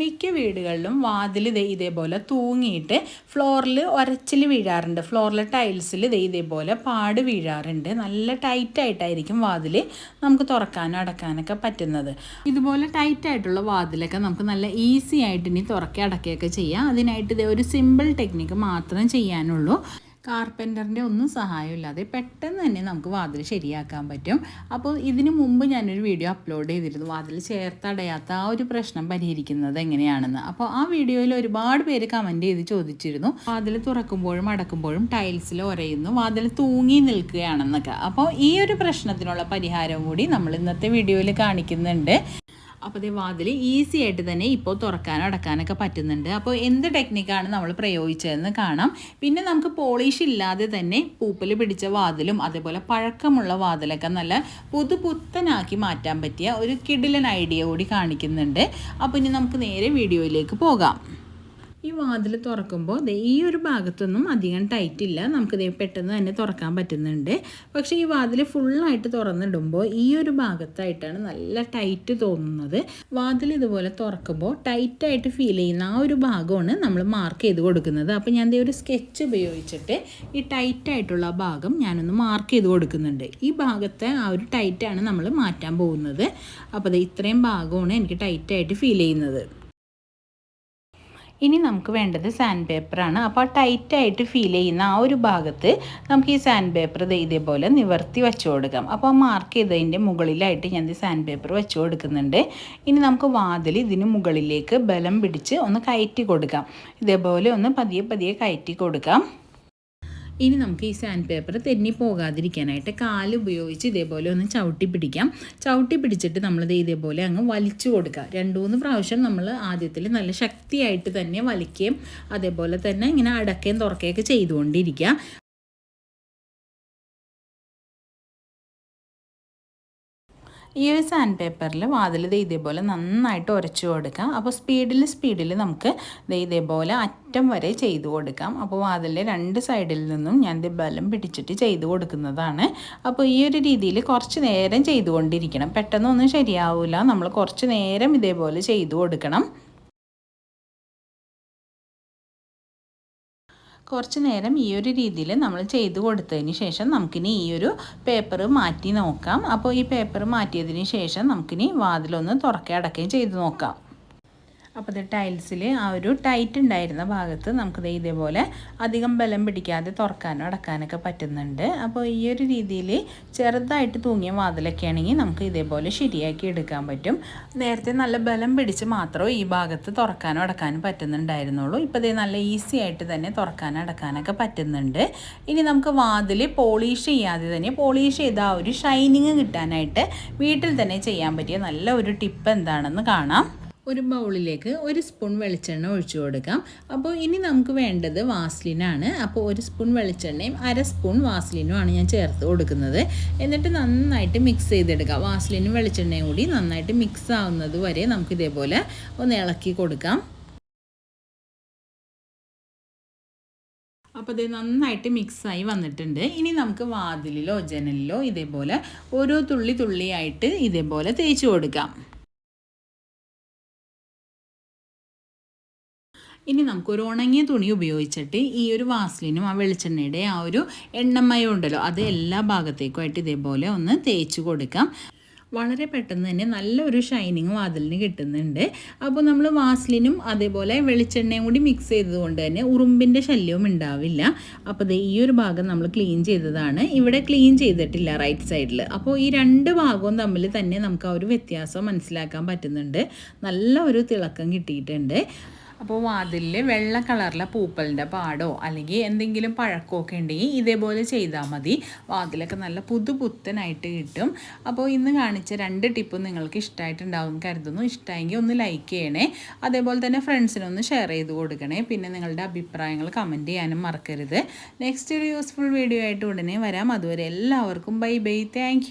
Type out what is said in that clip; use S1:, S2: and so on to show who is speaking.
S1: മിക്ക വീടുകളിലും വാതിൽ ദേ ഇതേപോലെ തൂങ്ങിയിട്ട് ഫ്ലോറിൽ ഒരച്ചിൽ വീഴാറുണ്ട്. ഫ്ലോറിലെ ടൈൽസിൽ ദേ ഇതേപോലെ പാട് വീഴാറുണ്ട്. നല്ല ടൈറ്റായിട്ടായിരിക്കും വാതിൽ നമുക്ക് തുറക്കാനും അടക്കാനൊക്കെ പറ്റുന്നത്. ഇതുപോലെ ടൈറ്റായിട്ടുള്ള വാതിലൊക്കെ നമുക്ക് നല്ല ഈസി ആയിട്ട് ഇനി തുറക്കി അടക്കുകയൊക്കെ ചെയ്യാം. അതിനായിട്ട് ഇതേ ഒരു സിമ്പിൾ ടെക്നിക്ക് മാത്രം ചെയ്യാനുള്ളൂ. കാർപ്പന്ററിന്റെ ഒന്നും സഹായമില്ലാതെ പെട്ടെന്ന് തന്നെ നമുക്ക് വാതിൽ ശരിയാക്കാൻ പറ്റും. അപ്പോൾ ഇതിനു മുമ്പ് ഞാനൊരു വീഡിയോ അപ്ലോഡ് ചെയ്തിരുന്നു. വാതിൽ ചേർത്തടയാത്ത ആ ഒരു പ്രശ്നം പരിഹരിക്കുന്നത് എങ്ങനെയാണെന്ന്. അപ്പോൾ ആ വീഡിയോയിൽ ഒരുപാട് പേര് കമന്റ് ചെയ്ത് ചോദിച്ചിരുന്നു. വാതിൽ തുറക്കുമ്പോഴും അടക്കുമ്പോഴും ടൈൽസിൽ ഒരയുന്നു. വാതിൽ തൂങ്ങി നിൽക്കുകയാണെന്നൊക്കെ. അപ്പോൾ ഈ ഒരു പ്രശ്നത്തിനുള്ള പരിഹാരം കൂടി നമ്മൾ ഇന്നത്തെ വീഡിയോയിൽ കാണിക്കുന്നുണ്ട്. അപ്പോൾ അതേ വാതിൽ ഈസി ആയിട്ട് തന്നെ ഇപ്പോൾ തുറക്കാനും അടക്കാനൊക്കെ പറ്റുന്നുണ്ട്. അപ്പോൾ എന്ത് ടെക്നിക്കാണ് നമ്മൾ പ്രയോഗിച്ചതെന്ന് കാണാം. പിന്നെ നമുക്ക് പോളിഷ് ഇല്ലാതെ തന്നെ പൂപ്പൽ പിടിച്ച വാതിലും അതേപോലെ പഴക്കമുള്ള വാതിലൊക്കെ നല്ല പുതുപുത്തനാക്കി മാറ്റാൻ പറ്റിയ ഒരു കിടിലൻ ഐഡിയ കൂടി കാണിക്കുന്നുണ്ട്. അപ്പോൾ ഇനി നമുക്ക് നേരെ വീഡിയോയിലേക്ക് പോകാം. ഈ വാതിൽ തുറക്കുമ്പോൾ ഈ ഒരു ഭാഗത്തൊന്നും അധികം ടൈറ്റ് ഇല്ല. നമുക്ക് ദേ പെട്ടെന്ന് തന്നെ തുറക്കാൻ പറ്റുന്നുണ്ട്. പക്ഷേ ഈ വാതിൽ ഫുള്ളായിട്ട് തുറന്നിടുമ്പോൾ ഈ ഒരു ഭാഗത്തായിട്ടാണ് നല്ല ടൈറ്റ് തോന്നുന്നത്. വാതിൽ ഇതുപോലെ തുറക്കുമ്പോൾ ടൈറ്റായിട്ട് ഫീൽ ചെയ്യുന്ന ആ ഒരു ഭാഗമാണ് നമ്മൾ മാർക്ക് ചെയ്ത് കൊടുക്കുന്നത്. അപ്പോൾ ഞാൻ ഒരു സ്കെച്ച് ഉപയോഗിച്ചിട്ട് ഈ ടൈറ്റായിട്ടുള്ള ഭാഗം ഞാനൊന്ന് മാർക്ക് ചെയ്ത് കൊടുക്കുന്നുണ്ട്. ഈ ഭാഗത്തെ ആ ഒരു ടൈറ്റാണ് നമ്മൾ മാറ്റാൻ പോകുന്നത്. അപ്പോൾ ഇത്രയും ഭാഗമാണ് എനിക്ക് ടൈറ്റായിട്ട് ഫീൽ ചെയ്യുന്നത്. ഇനി നമുക്ക് വേണ്ടത് സാൻഡ് പേപ്പറാണ് അപ്പോൾ ആ ടൈറ്റായിട്ട് ഫീൽ ചെയ്യുന്ന ആ ഒരു ഭാഗത്ത് നമുക്ക് ഈ സാൻഡ് പേപ്പർ ഇതേപോലെ നിവർത്തി വെച്ച് കൊടുക്കാം. അപ്പോൾ മാർക്ക് ചെയ്തതിന്റെ മുകളിലായിട്ട് ഞാൻ ഈ സാൻഡ് പേപ്പർ വെച്ച് കൊടുക്കുന്നുണ്ട്. ഇനി നമുക്ക് വാതിൽ ഇതിന് മുകളിലേക്ക് ബലം പിടിച്ച് ഒന്ന് കയറ്റി കൊടുക്കാം. ഇതേപോലെ ഒന്ന് പതിയെ പതിയെ കയറ്റി കൊടുക്കാം. ഇനി നമുക്ക് ഈ സാൻഡ് പേപ്പർ തെന്നി പോകാതിരിക്കാനായിട്ട് കാൽ ഉപയോഗിച്ച് ഇതേപോലെ ഒന്ന് ചവിട്ടി പിടിക്കാം. ചവിട്ടി പിടിച്ചിട്ട് നമ്മളിത് ഇതേപോലെ അങ്ങ് വലിച്ചു കൊടുക്കുക. രണ്ട് മൂന്ന് പ്രാവശ്യം നമ്മൾ ആദ്യത്തിൽ നല്ല ശക്തിയായിട്ട് തന്നെ വലിക്കുകയും അതേപോലെ തന്നെ ഇങ്ങനെ അടക്കുകയും തുറക്കുകയൊക്കെ ചെയ്തുകൊണ്ടിരിക്കുക. ഈ ഒരു സാൻഡ് പേപ്പറിൽ വാതിൽ ഇതേപോലെ നന്നായിട്ട് ഉരച്ചു കൊടുക്കാം. അപ്പോൾ സ്പീഡിൽ സ്പീഡിൽ നമുക്ക് ഇതേപോലെ അറ്റം വരെ ചെയ്തു കൊടുക്കാം. അപ്പോൾ വാതിലിന്റെ രണ്ട് സൈഡിൽ നിന്നും ഞാൻ ബലം പിടിച്ചിട്ട് ചെയ്തു കൊടുക്കുന്നതാണ്. അപ്പോൾ ഈ ഒരു രീതിയിൽ കുറച്ച് നേരം ചെയ്തുകൊണ്ടിരിക്കണം. പെട്ടെന്നൊന്നും ശരിയാവില്ല നമ്മൾ കുറച്ച് നേരം ഇതേപോലെ ചെയ്തു കൊടുക്കണം. കുറച്ച് നേരം ഈ ഒരു രീതിയിൽ നമ്മൾ ചെയ്ത് കൊടുത്തതിന് ശേഷം നമുക്കിനി ഈ ഒരു പേപ്പർ മാറ്റി നോക്കാം. അപ്പോൾ ഈ പേപ്പർ മാറ്റിയതിന് ശേഷം നമുക്കിനി വാതിലൊന്ന് തുറക്കടക്കുകയും ചെയ്ത് നോക്കാം. അപ്പോൾ ഇത് ടൈൽസിൽ ആ ഒരു ടൈറ്റ് ഉണ്ടായിരുന്ന ഭാഗത്ത് നമുക്ക് ഇതേപോലെ അധികം ബലം പിടിക്കാതെ തുറക്കാനോ അടക്കാനൊക്കെ പറ്റുന്നുണ്ട്. അപ്പോൾ ഈ ഒരു രീതിയിൽ ചെറുതായിട്ട് തൂങ്ങിയ വാതിലൊക്കെ ആണെങ്കിൽ നമുക്ക് ഇതേപോലെ ശരിയാക്കി എടുക്കാൻ പറ്റും. നേരത്തെ നല്ല ബലം പിടിച്ച് മാത്രമേ ഈ ഭാഗത്ത് തുറക്കാനോ അടക്കാനും പറ്റുന്നുണ്ടായിരുന്നുള്ളൂ. ഇപ്പോൾ ഇതേ നല്ല ഈസി ആയിട്ട് തന്നെ തുറക്കാനോ അടക്കാനൊക്കെ പറ്റുന്നുണ്ട്. ഇനി നമുക്ക് വാതിൽ പോളിഷ് ചെയ്യാതെ തന്നെ പോളിഷ് ചെയ്ത ഒരു ഷൈനിങ് കിട്ടാനായിട്ട് വീട്ടിൽ തന്നെ ചെയ്യാൻ പറ്റിയ നല്ല ഒരു ടിപ്പ് എന്താണെന്ന് കാണാം. ഒരു ബൗളിലേക്ക് ഒരു സ്പൂൺ വെളിച്ചെണ്ണ ഒഴിച്ചു കൊടുക്കാം. അപ്പോൾ ഇനി നമുക്ക് വേണ്ടത് വാസ്ലിനാണ്. അപ്പോൾ ഒരു സ്പൂൺ വെളിച്ചെണ്ണയും അര സ്പൂൺ വാസ്ലിനുമാണ് ഞാൻ ചേർത്ത് കൊടുക്കുന്നത്. എന്നിട്ട് നന്നായിട്ട് മിക്സ് ചെയ്തെടുക്കാം. വാസ്ലിനും വെളിച്ചെണ്ണയും കൂടി നന്നായിട്ട് മിക്സ് ആവുന്നത് വരെ നമുക്ക് ഇതേപോലെ ഒന്ന് ഇളക്കി കൊടുക്കാം. അപ്പോൾ ഇത് നന്നായിട്ട് മിക്സായി വന്നിട്ടുണ്ട്. ഇനി നമുക്ക് വാതിലിലോ ജനലിലോ ഇതേപോലെ ഓരോ തുള്ളി തുള്ളിയായിട്ട് ഇതേപോലെ തേച്ച് കൊടുക്കാം. ഇനി നമുക്കൊരു ഉണങ്ങിയ തുണി ഉപയോഗിച്ചിട്ട് ഈ ഒരു വാസ്ലിനും ആ വെളിച്ചെണ്ണയുടെ ആ ഒരു എണ്ണമയം ഉണ്ടല്ലോ അത് എല്ലാ ഭാഗത്തേക്കുമായിട്ട് ഇതേപോലെ ഒന്ന് തേച്ച് കൊടുക്കാം. വളരെ പെട്ടെന്ന് തന്നെ നല്ലൊരു ഷൈനിങ് വാതിലിന് കിട്ടുന്നുണ്ട്. അപ്പോൾ നമ്മൾ വാസ്ലിനും അതേപോലെ വെളിച്ചെണ്ണയും കൂടി മിക്സ് ചെയ്തതുകൊണ്ട് തന്നെ ഉറുമ്പിന്റെ ശല്യവും ഉണ്ടാവില്ല. അപ്പോൾ ഈ ഒരു ഭാഗം നമ്മൾ ക്ലീൻ ചെയ്തതാണ്. ഇവിടെ ക്ലീൻ ചെയ്തിട്ടില്ല റൈറ്റ് സൈഡിൽ അപ്പോൾ ഈ രണ്ട് ഭാഗവും തമ്മിൽ തന്നെ നമുക്ക് ആ ഒരു വ്യത്യാസം മനസ്സിലാക്കാൻ പറ്റുന്നുണ്ട്. നല്ല ഒരു തിളക്കം കിട്ടിയിട്ടുണ്ട്. അപ്പോൾ വാതിലിൽ വെള്ള കളറിലെ പൂപ്പലിന്റെ പാടോ അല്ലെങ്കിൽ എന്തെങ്കിലും പഴക്കമൊക്കെ ഉണ്ടെങ്കിൽ ഇതേപോലെ ചെയ്താൽ മതി. വാതിലൊക്കെ നല്ല പുതുപുത്തനായിട്ട് കിട്ടും. അപ്പോൾ ഇന്ന് കാണിച്ച രണ്ട് ടിപ്പും നിങ്ങൾക്ക് ഇഷ്ടമായിട്ടുണ്ടാവും കരുതുന്നു. ഇഷ്ടമായെങ്കിൽ ഒന്ന് ലൈക്ക് ചെയ്യണേ. അതേപോലെ തന്നെ ഫ്രണ്ട്സിനൊന്ന് ഷെയർ ചെയ്ത് കൊടുക്കണേ. പിന്നെ നിങ്ങളുടെ അഭിപ്രായങ്ങൾ കമന്റ് ചെയ്യാനും മറക്കരുത്. നെക്സ്റ്റ് ഒരു യൂസ്ഫുൾ വീഡിയോ ആയിട്ട് ഉടനെ വരാം. അതുവരെ എല്ലാവർക്കും ബൈ ബൈ. താങ്ക്